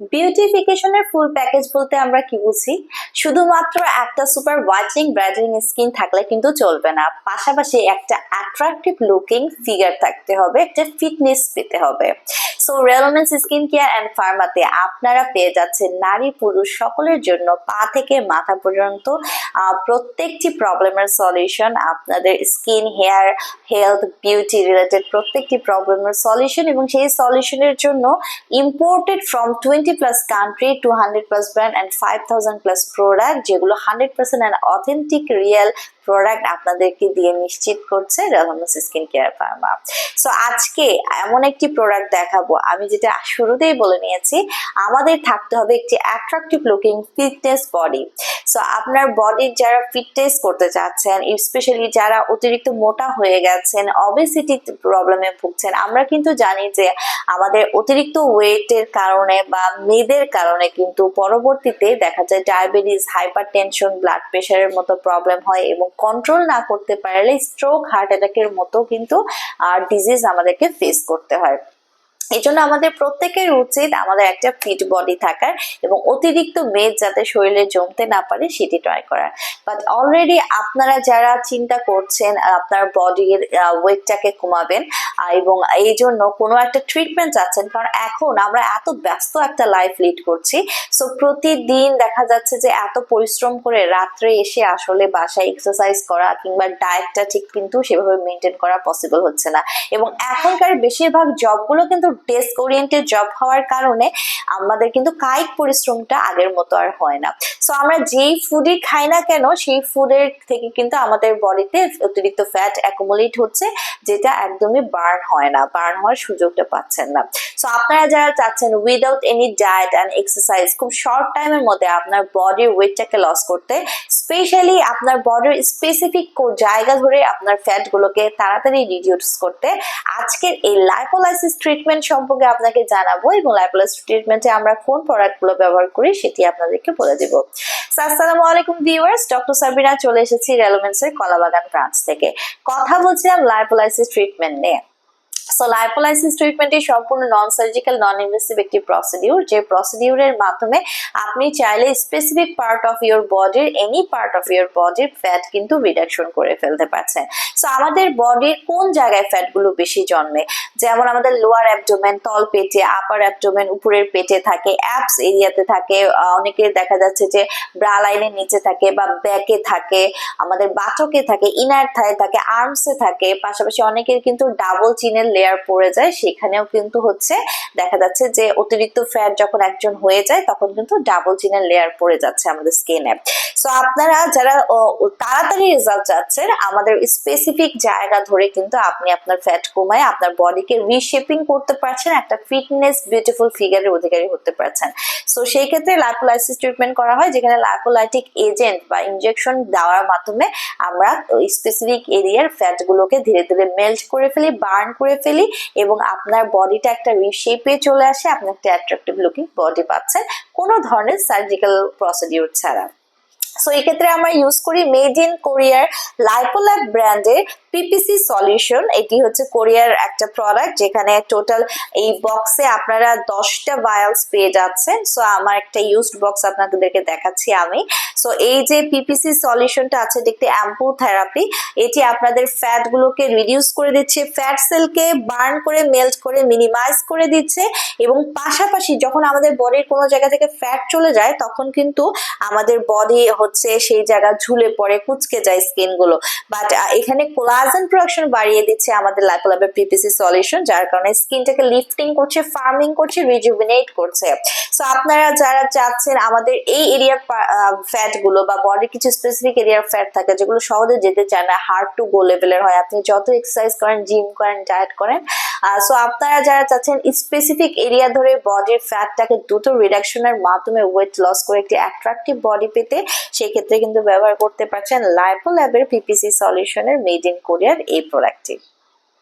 বিউটিফিকেশনের full package বলতে আমরা কি বুঝি? শুধুমাত্র একটা সুপার হোয়াইটনিং ব্রাইটেনিং স্কিন থাকলে কিন্তু চলবে না। পাশাপাশি একটা অ্যাট্রাকটিভ লুকিং ফিগার থাকতে হবে, একটা ফিটনেস পেতে হবে। সো রেলমেন্স স্কিন কেয়ার অ্যান্ড ফার্মাতে আপনারা পেয়ে যাচ্ছেন নারী পুরুষ সকলের জন্য পা থেকে মাথা পর্যন্ত প্রত্যেকটি প্রবলেমের সলিউশন আপনাদের skin hair health beauty related প্রত্যেকটি প্রবলেমের সলিউশন এবং সেই সলিউশনের জন্য imported from twenty plus country two hundred plus brand and five thousand plus product যেগুলো hundred percent and authentic real product আপনাদেরকে দিয়ে নিশ্চিত করছে রেলমেন্স স্কিন কেয়ার ফার্মা সো আজকে এমন একটি প্রোডাক্ট দেখাবো। আমি যেটা শুরুতেই বলে নিয়েছি, আমাদের থাকতে হবে একটি attractive looking fitness body so আপনার বডির যারা ফিটনেস করতে চাচ্ছেন স্পেশালি যারা অতিরিক্ত মোটা হয়ে গেছেন অবেসিটি প্রবলেমে ভুগছেন, আমরা কিন্তু জানি যে আমাদের অতিরিক্ত ওয়েটের কারণে বা মেয়েদের কারণে কিন্তু পরবর্তীতে দেখা যায় ডায়াবেটিস হাইপার টেনশন ব্লাড প্রেশারের মতো প্রবলেম হয় এবং কন্ট্রোল না করতে পারলে স্ট্রোক হার্ট অ্যাটাকের মতো কিন্তু আর ডিজিজ আমাদেরকে ফেস করতে হয়। এই জন্য আমাদের প্রত্যেকের উচিত আমাদের একটা ফিট বডি থাকার এবং অতিরিক্ত মেদ যাতে শরীরে জমতে না পারে সেটি ট্রাই করার। বাট অলরেডি আপনারা যারা চিন্তা করছেন আপনার বডির ওয়েটটাকে কমাবেন এবং এই জন্য কোনো একটা ট্রিটমেন্ট চাচ্ছেন, কারণ এখন আমরা এত ব্যস্ত একটা লাইফ লিড করছি সো প্রতিদিন দেখা যাচ্ছে যে এত পরিশ্রম করে রাত্রে এসে আসলে বাসায় এক্সারসাইজ করা কিংবা ডায়েটটা ঠিক কিন্তু সেভাবে মেনটেন করা পসিবল হচ্ছে না। এবং এখনকার বেশিরভাগ জবগুলো কিন্তু ডেস্ক ওরিয়েন্টেড জব হওয়ার কারণে আমাদের কিন্তু কায়িক পরিশ্রমটা আগের মতো আর হয় না। সো আমরা যেই ফুডই খাই না কেন, সেই ফুডের থেকে কিন্তু আমাদের বডিতে অতিরিক্ত ফ্যাট অ্যাকুমুলেট হচ্ছে, যেটা একদমই বার্ন হয় না বার্ন হওয়ার সুযোগটা পাচ্ছেন না। সো আপনারা যারা চাচ্ছেন without any diet and exercise খুব শর্ট টাইমের মধ্যে আপনার বডির ওয়েটটাকে লস করতে স্পেশালি আপনার বডির স্পেসিফিক জায়গা ধরে আপনার ফ্যাটগুলোকে তাড়াতাড়ি রিডিউস করতে আজকের এই লাইপোলাইসিস ট্রিটমেন্ট সম্পর্কে আপনাকে জানাব এবং লাইপোলাইসিস ট্রিটমেন্টে আমরা কোন প্রোডাক্টগুলো ব্যবহার করি সেটি আপনাদেরকে বলে দিব। আসসালামু আলাইকুম ভিউয়ার্স ডক্টর সাবিনা চলে এসেছি রেলোমেন্সের কলাবাগান ব্রাঞ্চ থেকে। কথা বলছিলাম লাইপোলাইসিস ট্রিটমেন্ট নিয়ে। সো লাইপোলাইসিস ট্রিটমেন্টটি সম্পূর্ণ নন সার্জিক্যাল নন ইনভেসিভ একটি প্রসিডিউর যে প্রসিডিউরের মাধ্যমে আপনি চাইলে স্পেসিফিক পার্ট অফ ইউর বডির এনি পার্ট অফ ইউর বডির ফ্যাট কিন্তু রিডাকশন করে ফেলতে পারছেন। সো আমাদের বডির কোন জায়গায় ফ্যাটগুলো বেশি জন্মে? যেমন আমাদের লোয়ার অ্যাবডোমেন তল পেটে আপার অ্যাবডোমেন উপরের পেটে থাকে অ্যাপস এরিয়াতে থাকে। অনেকের দেখা যাচ্ছে যে ব্রা লাইনের নিচে থাকে বা ব্যাকে থাকে, আমাদের বাটকে থাকে ইনার থায় থাকে আর্মসে থাকে। পাশাপাশি অনেকের কিন্তু ডাবল চিনের লেয়ার পড়ে যায়। সেখানেও কিন্তু হচ্ছে দেখা যাচ্ছে যে অতিরিক্ত ফ্যাট যখন একজন হয়ে যায়, তখন কিন্তু ডাবল চিনের লেয়ার পড়ে যাচ্ছে আমাদের স্কিনে সো আপনারা যারা তাড়াতাড়ি রেজাল্ট চাচ্ছেন, আমাদের স্পেসিফিক জায়গা ধরে কিন্তু আপনি আপনার ফ্যাট কমায় আপনার বডিকে রিশেপিং করতে পারছেন, একটা ফিটনেস বিউটিফুল ফিগারের অধিকারী হতে পারছেন। সো সেই ক্ষেত্রে লাইপোলাইসিস ট্রিটমেন্ট করা হয়, যেখানে লাইপোলাইটিক এজেন্ট বা ইনজেকশন দেওয়ার মাধ্যমে আমরা স্পেসিফিক এরিয়ার ফ্যাটগুলোকে ধীরে ধীরে মেল্ট করে ফেলি বার্ন করে ফেলি এবং আপনার বডিটা একটা রিশেপে চলে আসে, আপনি একটা অ্যাট্রাকটিভ লুকিং বডি পাচ্ছেন। কোনো ধরনের সার্জিক্যাল প্রসিডিউর ছাড়া। সো এক্ষেত্রে আমরা ইউজ করি মেড ইন কোরিয়ার লাইপোল্যাব ব্র্যান্ডের পিপিসি সলিউশন এটি হচ্ছে কোরিয়ার একটা প্রোডাক্ট যেখানে টোটাল এই বক্সে আপনারা দশটা ভায়ালস পেয়ে যাচ্ছেন। সো আমার একটা ইউজড বক্স আপনাদেরকে দেখাচ্ছি আমি। সো এই যে পিপিসি সলিউশনটা আছে একটি অ্যাম্পু থেরাপি এটি আপনাদের ফ্যাট গুলোকে রিডিউস করে দিচ্ছে ফ্যাট সেলকে বার্ন করে মেল্ট করে মিনিমাইজ করে দিচ্ছে এবং পাশাপাশি যখন আমাদের বডির কোনো জায়গা থেকে ফ্যাট চলে যায়, তখন কিন্তু আমাদের বডি হচ্ছে সেই জায়গা ঝুলে পড়ে, কুচকে যায় স্কিনগুলো। বাট এখানে কোলাজেন প্রোডাকশন বাড়িয়ে দিচ্ছে আমাদের লাইপোলাবের পিপিসি সলিউশন যার কারণে স্কিনটাকে লিফটিং করছে ফার্মিং করছে রিজুভিনেট করছে। সো আপনারা যারা চাচ্ছেন আমাদের এই এরিয়ার ফ্যাটগুলো বা বডির কিছু স্পেসিফিক এরিয়ার ফ্যাট থাকে, যেগুলো সহজে যেতে চায় না হার্ড টু গো লেভেলের হয়, আপনি যত এক্সারসাইজ করেন জিম করেন ডায়েট করেন সো আপনারা যারা চাচ্ছেন স্পেসিফিক এরিয়া ধরে বডির ফ্যাটটাকে দ্রুত রিডাকশনের মাধ্যমে ওয়েট লস করে একটি অ্যাট্রাকটিভ বডি পেতে, সেক্ষেত্রে কিন্তু ব্যবহার করতে পারছেন লাইপোল্যাবের পিপিসি সলিউশনের মেড ইন কোরিয়ার এই প্রোডাক্টটি